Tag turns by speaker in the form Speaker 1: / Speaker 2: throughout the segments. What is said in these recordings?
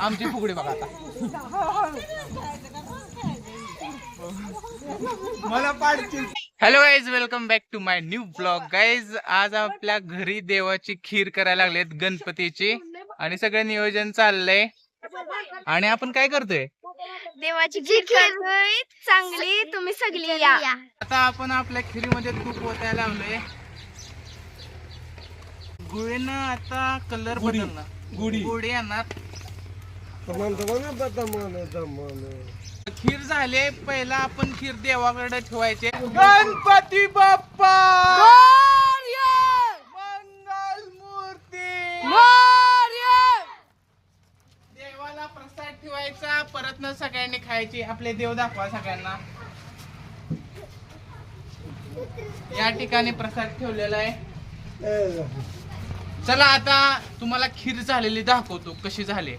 Speaker 1: आमची फुगडी बघा आता. मला पाडतील. Hello guys welcome back to my new blog guys आज आपल्या घरी देवाची खीर करायला लागलेत गणपतीची आणि सगळं नियोजन चाललंय. आणि आपण काय करतोय?
Speaker 2: देवाची खीर करतोय चांगली तुम्ही सगळी या.
Speaker 1: आता आपण आपल्या खिरीमध्ये तूप ओतायला लावलोय. गुळीनं आता कलर बदलणार. गुढी. गुढी येणार. खीर झाले पहिला आपण खीर देवाकडे ठेवायचे. गणपती बाप्पा! मंगल मूर्ती देवाला प्रसाद ठेवायचा परत न सगळ्यांनी खायची. आपले देव दाखवा सगळ्यांना. या ठिकाणी प्रसाद ठेवलेला आहे. चला आता तुम्हाला खीर झालेली दाखवतो कशी झाली.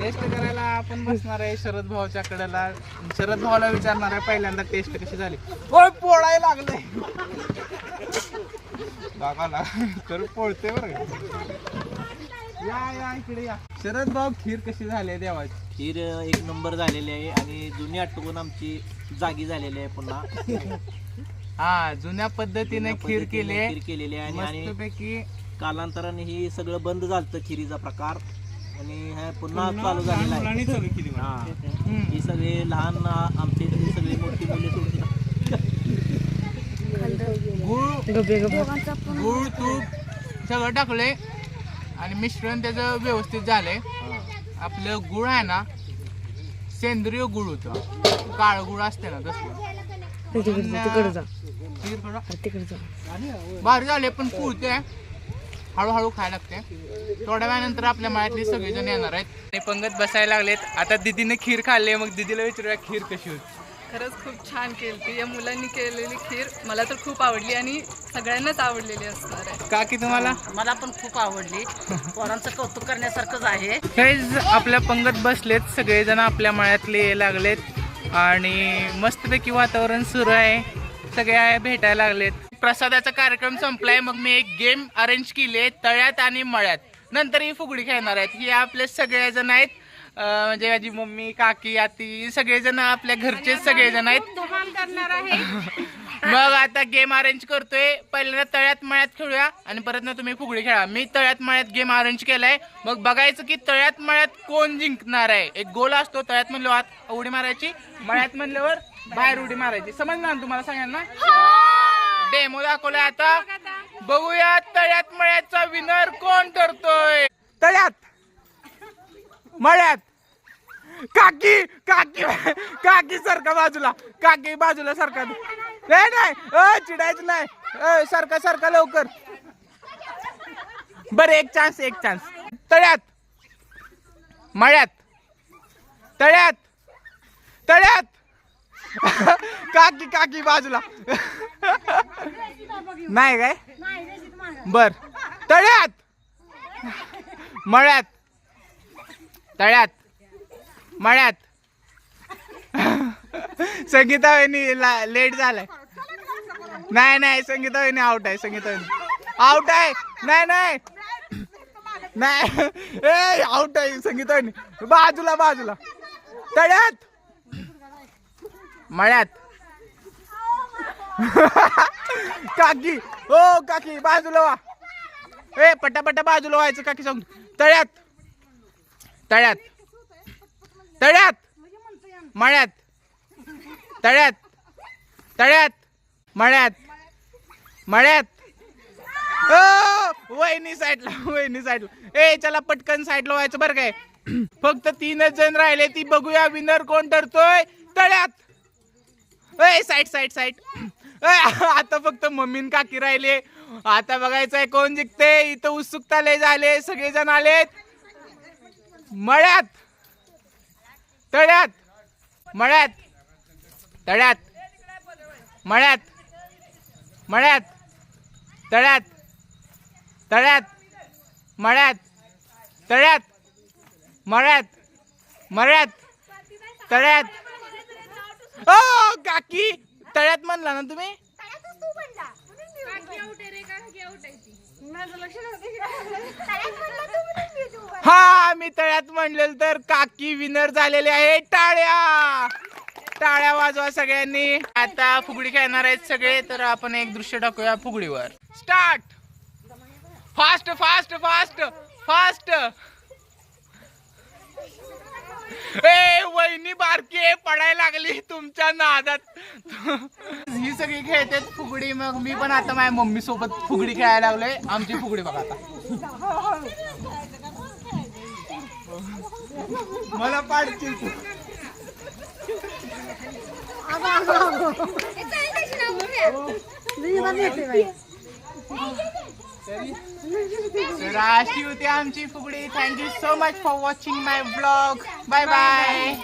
Speaker 1: टेस्ट करायला आपण बसणार आहे शरद भाऊच्या कडेला. शरद भाऊला विचारणार आहे पहिल्यांदा टेस्ट कशी झाली? होय पोळाय लागलंय बघाला तर पोळते बरं. या या इकडे या. शरद भाऊ खीर कशी झाली आहे देवाची?
Speaker 3: खीर एक नंबर झालेली आहे आणि जुनी आठवण आमची जागी झालेली आहे पुन्हा.
Speaker 1: हा जुन्या पद्धतीने खीर केली आहे.
Speaker 3: खीर केलेली आहे आणि- आणि
Speaker 1: मस्तपैकी
Speaker 3: कालांतराने ही सगळं बंद झालं खिरीचा प्रकार. आणि हे पुन्हा चालू झालेला आहे. हा
Speaker 1: हम्म.
Speaker 3: ही. सगळे लहान आमचे सगळी मोठी मुले थोडी
Speaker 1: गुळ गुळ तूप सगळं टाकलंय. आणि मिश्रण त्याचं व्यवस्थित झालंय. आपलं गुळ आहे ना सेंद्रिय गुळ होतं. काळ गुळ असते ना तसं. थोडं भारी झाले पण पुरते हळूहळू खायला लागते. थोड्या वेळानंतर आपल्या मायातली सगळेजण येणार आहेत. आणि पंगत बसायला लागलेत. आता दिदीने खीर खाल्ली मग दिदीला विचारूया खीर कशी होती.
Speaker 4: खरंच खूप छान केली या मुलांनी केलेली खीर मला तर खूप आवडली आणि सगळ्यांनाच आवडलेली असणार आहे.
Speaker 1: का की तुम्हाला?
Speaker 5: मला पण खूप आवडली. पोरांचं कौतुक करण्यासारखंच आहे.
Speaker 1: गाईज आपल्या पंगत बसलेत. सगळेजण आपल्या मळ्यातले लागलेत. आणि मस्तपैकी वातावरण सुरू आहे. सगळे भेटायला लागलेत. प्रसादाचा कार्यक्रम संपलाय. मग मी एक गेम अरेंज केली आहे तळ्यात आणि मळ्यात. नंतर ही फुगडी खेळणार आहेत. ही आपले सगळेजण आहेत. म्हणजे माझी मम्मी काकी आती सगळेजण आपल्या घरचेच सगळेजण आहेत. मग आता गेम अरेंज करतोय. पहिल्यांदा तळ्यात मळ्यात खेळूया आणि परत ना तुम्ही फुगडी खेळा. मी तळ्यात मळ्यात गेम अरेंज केलाय. मग बघायचं की तळ्यात मळ्यात कोण जिंकणार आहे? एक गोल असतो तळ्यात म्हणल्यावर आत उडी मारायची मळ्यात म्हणल्यावर बाहेर उडी मारायची. समजणार ना तुम्हाला सगळ्यांना? डेमो दाखवलाय आता बघूया तळ्यात मळ्याचा विनर कोण ठरतोय? तळ्यात मळ्यात. काकी काकी काकी सारखा बाजूला काकी बाजूला सारखा. नाही नाही अ, चिडायचं नाही. अ, सारखा सारखा लवकर. बरं एक चान्स एक चान्स तळ्यात मळ्यात. तळ्यात तळ्यात. काकी काकी बाजूला. नाही काय? बर. तळ्यात. मळ्यात. तळ्यात. मळ्यात. संगीता वहिनी लेट झालाय. नाही नाही संगीता वहिनी आउट आहे संगीता वहिनी. आउट आहे. नाही नाही. नाही. ए आउट आहे संगीता वहिनी. बाजूला बाजूला. तळ्यात. मळ्यात. काकी हो काकी बाजूला वा. ए पटापटा बाजूला व्हायचं काकी सांग तळ्यात. तळ्यात. तळ्यात. मळ्यात. तळ्यात. तळ्यात. मळ्यात. मळ्यात. वहिनी साईडला वहिनी साईडला. ए चला पटकन साईडला व्हायचं बरं काय फक्त तीनच जण राहिले ती बघूया विनर कोण ठरतोय? तळ्यात. ए साईड साईड साईड. आता फक्त मम्मीन काकी राहिले. आता बघायचंय कोण जिंकते. इथं उत्सुकता लय झाले सगळेजण आलेत. मळ्यात. तळ्यात. मळ्यात. तळ्यात. मळ्यात. मळ्यात. तळ्यात. तळ्यात. मळ्यात. तळ्यात. मळ्यात. मळ्यात. तळ्यात. ओ काकी! तळ्यात म्हणला ना तुम्ही? हा मी तळ्यात म्हणलेलं तर काकी विनर झालेले आहे. टाळ्या! टाळ्या वाजवा सगळ्यांनी. आता फुगडी खेळणार आहेत सगळे तर आपण एक दृश्य टाकूया फुगडीवर. Start fast fast fast fast वहिनी बारकी पडायला लागली तुमच्या नादात. ही सगळी खेळतात फुगडी मग मी पण आता माझ्या मम्मी सोबत फुगडी खेळायला लागलोय. आमची फुगडी बघा आता. मला. तर अशी होती आमची फुगडी. Thank you so much for watching my blog bye bye